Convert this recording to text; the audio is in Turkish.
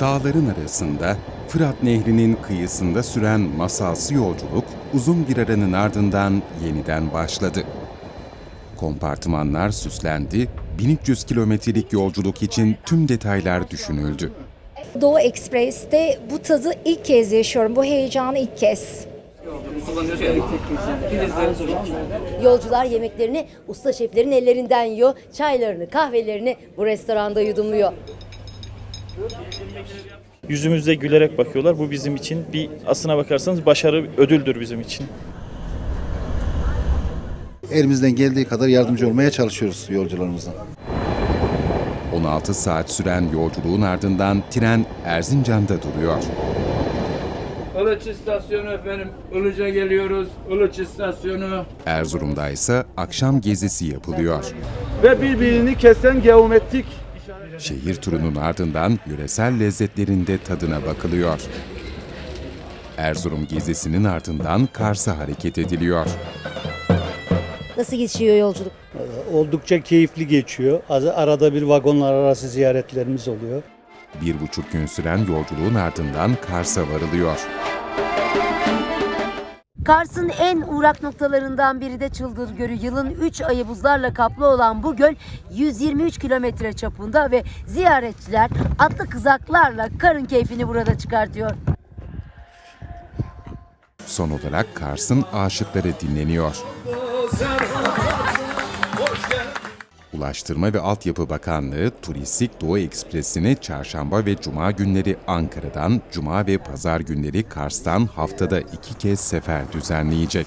Dağların arasında Fırat Nehri'nin kıyısında süren masalsı yolculuk uzun bir aranın ardından yeniden başladı. Kompartımanlar süslendi, 1300 kilometrelik yolculuk için tüm detaylar düşünüldü. Doğu Ekspres'te bu tadı ilk kez yaşıyorum. Bu heyecanı ilk kez. Yolcular yemeklerini usta şeflerin ellerinden yiyor. Çaylarını, kahvelerini bu restoranda yudumluyor. Yüzümüzde gülerek bakıyorlar. Bu bizim için bir aslına bakarsanız başarı ödüldür bizim için. Elimizden geldiği kadar yardımcı olmaya çalışıyoruz yolcularımıza. 16 saat süren yolculuğun ardından tren Erzincan'da duruyor. Ilıç istasyonu efendim. Ilıç'a geliyoruz. Ilıç istasyonu. Erzurum'da ise akşam gezisi yapılıyor. ve birbirini kesen geometrik Şehir turunun ardından yöresel lezzetlerin de tadına bakılıyor. Erzurum gezisinin ardından Kars'a hareket ediliyor. Nasıl geçiyor yolculuk? Oldukça keyifli geçiyor. Arada bir vagonlar arası ziyaretlerimiz oluyor. Bir buçuk gün süren yolculuğun ardından Kars'a varılıyor. Kars'ın en uğrak noktalarından biri de Çıldır Gölü. Yılın 3 ayı buzlarla kaplı olan bu göl 123 kilometre çapında ve ziyaretçiler atlı kızaklarla karın keyfini burada çıkartıyor. Son olarak Kars'ın aşıkları dinleniyor. Ulaştırma ve Altyapı Bakanlığı Turistik Doğu Ekspresi'ni çarşamba ve cuma günleri Ankara'dan, cuma ve pazar günleri Kars'tan haftada iki kez sefer düzenleyecek.